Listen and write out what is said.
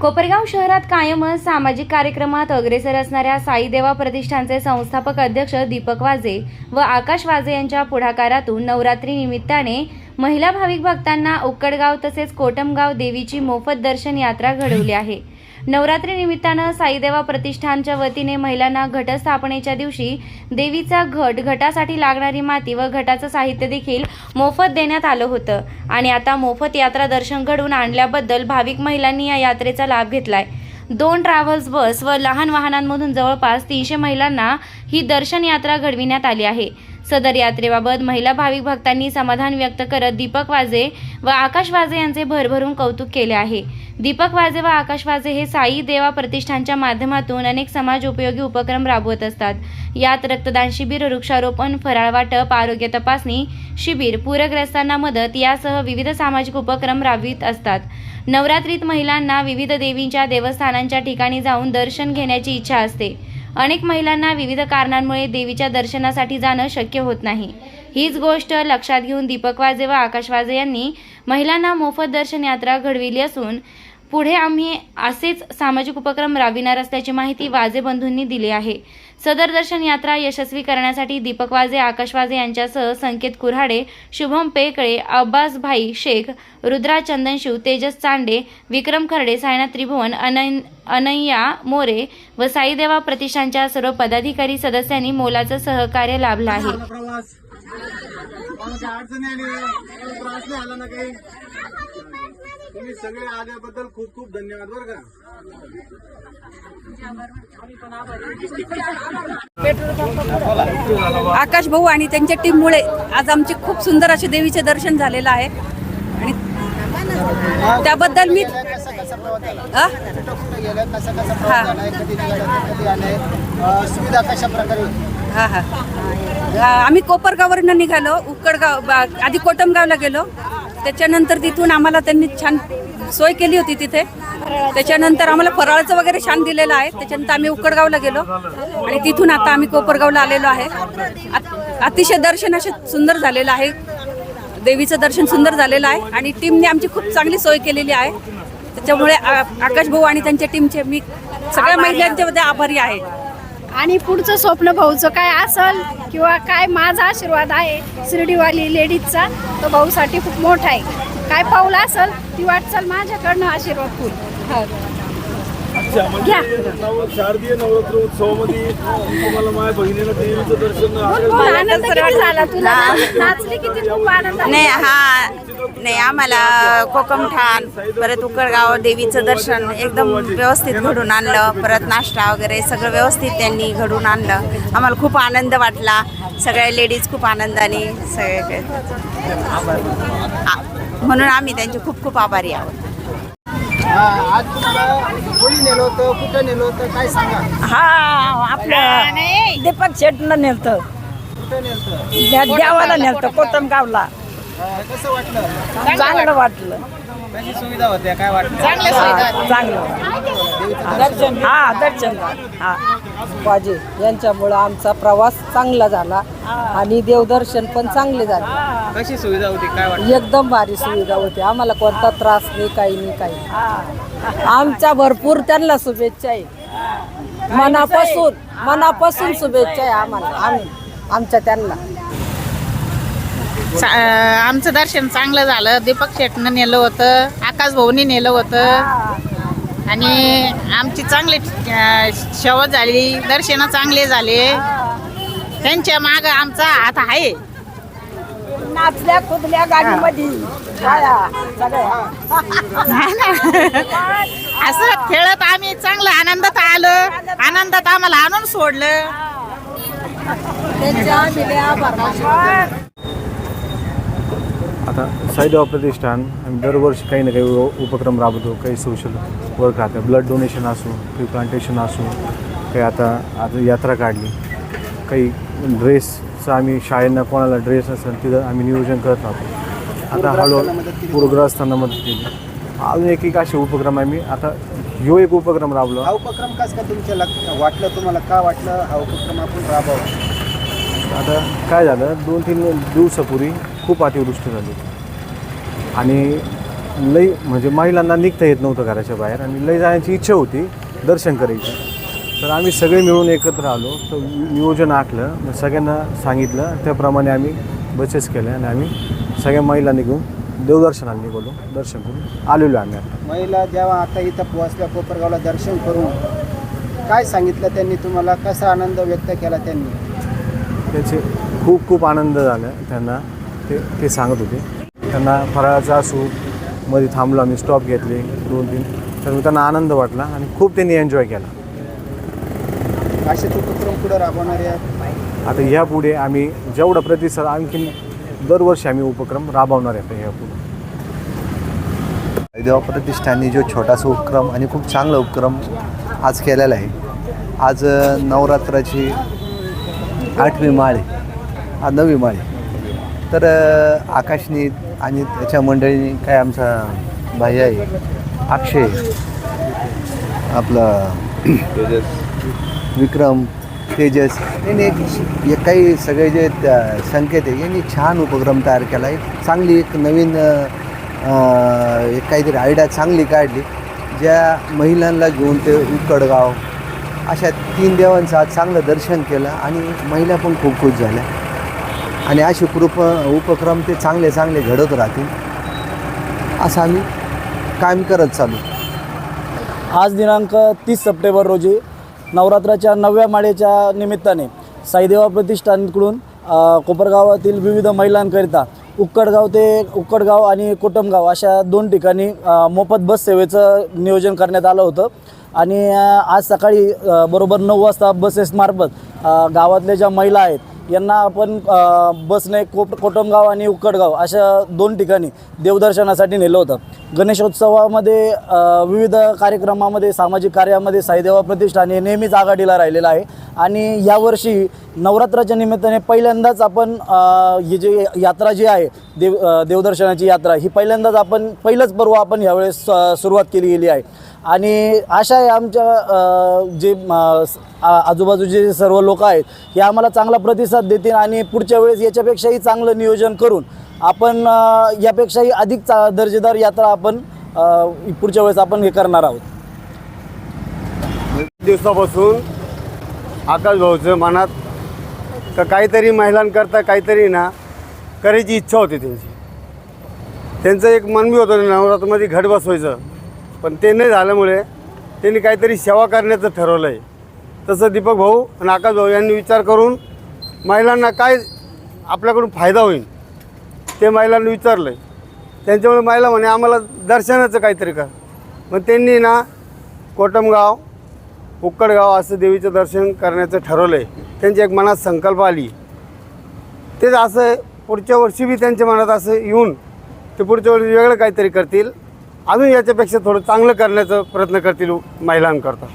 कोपरगाव शहरात कायमच सामाजिक कार्यक्रमात अग्रेसर असणाऱ्या साईदेवा प्रतिष्ठानचे संस्थापक अध्यक्ष दीपक वाजे व आकाश वाजे यांच्या पुढाकारातून नवरात्री निमित्ताने महिला भाविक भक्तांना उक्कडगाव तसेच कोटमगाव देवीची मोफत दर्शन यात्रा घडवली आहे. नवरात्री निमित्तानं साईदेवा प्रतिष्ठानच्या वतीने महिलांना घटस्थापनेच्या दिवशी देवीचा घट घटासाठी लागणारी माती व घटाचं साहित्य देखील मोफत देण्यात आलं होतं. आणि आता मोफत यात्रा दर्शन घडवून आणल्याबद्दल भाविक महिलांनी या यात्रेचा लाभ घेतलाय. दोन ट्रॅव्हल्स बस व लहान वाहनांमधून जवळपास तीनशे महिलांना ही दर्शन यात्रा घडविण्यात आली आहे. सदर यात्रेबाबत महिला भाविक भक्तांनी समाधान व्यक्त करत दीपक वाजे व आकाश वाजे यांचे भरभरून कौतुक केले आहे. दीपक वाजे व आकाश वाजे हे साई देवा प्रतिष्ठानच्या माध्यमातून अनेक समाज उपयोगी उपक्रम राबवत असतात. यात रक्तदान शिबिर वृक्षारोपण फराळ वाटप आरोग्य तपासणी शिबिर पूरग्रस्तांना मदत यासह विविध सामाजिक उपक्रम राबवित असतात. नवरात्रीत महिलांना विविध देवींच्या देवस्थानांच्या ठिकाणी जाऊन दर्शन घेण्याची इच्छा असते. अनेक महिलांना विविध कारणांमुळे देवीच्या दर्शनासाठी जाणं शक्य होत नाही. हीच गोष्ट लक्षात घेऊन दीपक वाजे व आकाश वाजे यांनी महिलांना मोफत दर्शन यात्रा घडविली असून पुढे आम्ही असेच सामाजिक उपक्रम राबविणार असल्याची माहिती वाजे बंधूंनी दिली आहे. सदर दर्शन यात्रा यशस्वी करण्यासाठी दीपक वाजे आकाश वाजे यांच्यासह संकेत कुऱ्हाडे शुभम पेकळे अब्बास भाई शेख रुद्रा चंदनशिव तेजस चांडे विक्रम खर्डे सायनाथ त्रिभुवन अनय अनय्या मोरे व साईदेवा प्रतिष्ठानच्या सर्व पदाधिकारी सदस्यांनी मोलाचं सहकार्य लाभलं आहे. काय अडचणी आली काही त्रास नाही आला ना काही? तुम्ही सगळे आल्याबद्दल खूप खूप धन्यवाद बरं का? आकाश भाऊ आणि त्यांच्या टीममुळे आज आमचे खूप सुंदर असे देवीचे दर्शन झालेलं आहे. आणि त्याबद्दल मी हा. सुविधा कशा प्रकारे हा हा. आम्ही कोपरगाववरनं निघालो उक्कडगाव बा- आधी कोटमगावला गेलो. त्याच्यानंतर तिथून आम्हाला त्यांनी छान सोय केली होती तिथे. त्याच्यानंतर आम्हाला फराळाचं वगैरे छान दिलेलं आहे. त्याच्यानंतर आम्ही उक्कडगावला गेलो. आणि तिथून आता आम्ही कोपरगावला आलेलो आहे. अत- अतिशय दर्शन असे सुंदर झालेलं आहे. देवीचं दर्शन सुंदर झालेलं आहे. आणि टीमने आमची खूप चांगली सोय केलेली आहे. त्याच्यामुळे आ- आकाश भाऊ आणि त्यांच्या टीमचे मी सगळ्या महिलांच्या मध्ये आभारी आहे. आणि पुढचं स्वप्न भाऊचं काय असल किंवा काय माझा आशीर्वाद आहे शिर्डीवाली लेडीजचा तो भाऊसाठी खूप मोठा आहे काय पाऊल असल ती वाटचाल माझ्याकडनं आशीर्वाद फुल हो. घ्या. नव शारदीय नवरात्र उत्सवामध्ये तुम्हाला माझ्या बहिणीला देवीचं दर्शन खूप आनंद किती झाला? तुला नाचली किती? खूप आनंद नाही. हा. नाही आम्हाला कोकमठाण परत उकडगाव देवीचं दर्शन एकदम व्यवस्थित घडून आणलं. परत नाश्ता वगैरे सगळं व्यवस्थित त्यांनी घडून आणलं. आम्हाला खूप आनंद वाटला. सगळ्या लेडीज खूप आनंदाने सगळे आ- म्हणून आम्ही त्यांचे खूप खूप आभारी आहोत. हा, आज तुम्हाला कोणी नेलं होतं कुठं नेलं होतं काय सांगा? हा आपलं दीपक शेटनं नेलतं. कुठं नेलं देवाला नेलतं कोटमगावला कसं वाटलं? चांगलं वाटलं. कशी सुविधा होत्या काय वाटलं? हा, चांगलं. दर्शन हा दर्शन हा. यांच्यामुळं आमचा प्रवास चांगला झाला आणि देवदर्शन पण चांगले झाले. कशी सुविधा होती? काय एकदम भारी सुविधा होती. आम्हाला कोणता त्रास नाही काही नाही काही आमच्या भरपूर त्यांना शुभेच्छा आहे. मनापासून मनापासून शुभेच्छा आहे आम्हाला आम्ही आमच्या त्यांना. चा- आमचं दर्शन चांगलं झालं. दीपक शेटनं नेलं होतं. आकाश भाऊनी नेलं होतं. आणि आमची चांगली अं, शेवट झाली दर्शन चांगले झाले. त्यांच्या माग आमचा हात आहे. नाचल्या कुदल्या गाडीमध्ये. असं खेळत आम्ही चांगलं आनंदात आलो. आनंदात आम्हाला आणून सोडलं. आता साईदेवा प्रतिष्ठान आम्ही दरवर्षी काही ना काही उपक्रम राबवतो काही सोशल वर्क राहतं. ब्लड डोनेशन असो काही प्लांटेशन असो काही आता आता यात्रा काढली. काही ड्रेसचं आम्ही शाळेंना कोणाला ड्रेस असेल तिथं आम्ही नियोजन करत राहतो. आता हळूहळू पूरग्रस्तांना मदत केली. अजून एक एक असे उपक्रम आम्ही आता ह्यो एक उपक्रम राबलो. हा उपक्रम कस का तुमच्या वाटलं तुम्हाला? का वाटलं हा उपक्रम आपण राबवावा? आता काय झालं? दोन तीन दिवसापूर्वी खूप अतिवृष्टी झाली. आणि लई म्हणजे महिलांना निघता येत नव्हतं घराच्या बाहेर आणि लई जाण्याची इच्छा होती दर्शन करायची. तर आम्ही सगळे मिळून एकत्र आलो. तर नियोजन आखलं. मग सगळ्यांना सांगितलं. त्याप्रमाणे आम्ही बसेस केल्या आणि आम्ही सगळ्या महिला निघून देवदर्शनाला निघालो. दर्शन करून आलेलो आम्ही आता. महिला जेव्हा आता इथं पोहोचल्या कोपरगावला दर्शन करून काय सांगितलं त्यांनी तुम्हाला? कसा आनंद व्यक्त केला त्यांनी? त्याचे खूप खूप आनंद झाला त्यांना. ते ते सांगत होते. त्यांना फराळाचा असू मध्ये थांबलो आम्ही स्टॉप घेतले दोन तीन. तर मग त्यांना आनंद वाटला आणि खूप त्यांनी एन्जॉय केला. असेच उपक्रम पुढे राबवणारे आहेत? आता ह्यापुढे आम्ही जेवढा प्रतिसाद आणखीन दरवर्षी आम्ही उपक्रम राबवणार आहे आता ह्यापुढे. देवा प्रतिष्ठानने जो छोटासा उपक्रम आणि खूप चांगला उपक्रम आज केलेला आहे. आज नवरात्राची आठवी माळ आहे. नववी माळ आहे. तर आकाशनी आणि त्याच्या मंडळीने काय आमचा भाई आहे अक्षय आपलं विक्रम तेजस यांनी एक काही सगळे जे त्या संकेत आहे यांनी छान उपक्रम तयार केला आहे चांगली एक नवीन एक काहीतरी आयडिया चांगली काढली ज्या महिलांना घेऊन ते उकडगाव अशा तीन देवांचं आज चांगलं दर्शन केलं आणि महिला पण खूप खुश झाल्या. आणि असे कृप उपक्रम ते चांगले चांगले घडत राहतील. असं आम्ही काम करत चालू. आज दिनांक तीस सप्टेंबर रोजी नवरात्राच्या नवव्या माळेच्या निमित्ताने साईदेवा प्रतिष्ठानकडून कोपरगावातील विविध महिलांकरिता उक्कडगाव ते उक्कडगाव आणि कोटमगाव अशा दोन ठिकाणी मोफत बस सेवेचं नियोजन करण्यात आलं होतं. आणि आज सकाळी बरोबर नऊ वाजता बसेसमार्फत गावातल्या ज्या महिला आहेत यांना आपण बसने कोप कोटमगाव आणि उक्कडगाव अशा दोन ठिकाणी देवदर्शनासाठी नेलं होतं. गणेशोत्सवामध्ये विविध कार्यक्रमामध्ये सामाजिक कार्यामध्ये साईदेवा प्रतिष्ठान हे नेहमीच आघाडीला राहिलेलं आहे. आणि यावर्षी नवरात्राच्या निमित्ताने पहिल्यांदाच आपण ही जी यात्रा जी आहे देव देवदर्शनाची यात्रा ही पहिल्यांदाच आपण पहिलंच पर्व आपण यावेळेस सुरुवात केली गेली आहे. आणि अशा आहे आमच्या जे आ- आजूबाजूचे जे सर्व लोक आहेत हे आम्हाला चांगला प्रतिसाद देतील आणि पुढच्या वेळेस याच्यापेक्षाही चांगलं नियोजन करून आपण यापेक्षाही अधिक चा दर्जेदार यात्रा आपण पुढच्या वेळेस आपण हे करणार आहोत. दिवसापासून आकाश भाऊचं मनात का काहीतरी महिलांकरता काहीतरी ना करायची इच्छा होती त्यांची. त्यांचं एक मन बी होतं नवरात्रामध्ये घट बसवायचं. पण ते नाही झाल्यामुळे त्यांनी काहीतरी सेवा करण्याचं ठरवलं आहे तसं दीपक भाऊ आणि आकाश भाऊ यांनी विचार करून महिलांना काय आपल्याकडून फायदा होईल ते महिलांनी विचारलं आहे त्यांच्यामुळे महिला म्हणे आम्हाला दर्शनाचं काहीतरी कर. मग त्यांनी ना कोटमगाव उक्कडगाव असं देवीचं दर्शन करण्याचं ठरवलं आहे त्यांची एक मनात संकल्प आली. तेच असं आहे, पुढच्या वर्षी बी त्यांच्या मनात असं येऊन ते पुढच्या वर्षी वेगळं काहीतरी करतील. अजून याच्यापेक्षा थोडं चांगलं करण्याचा प्रयत्न करतील महिलांकरता.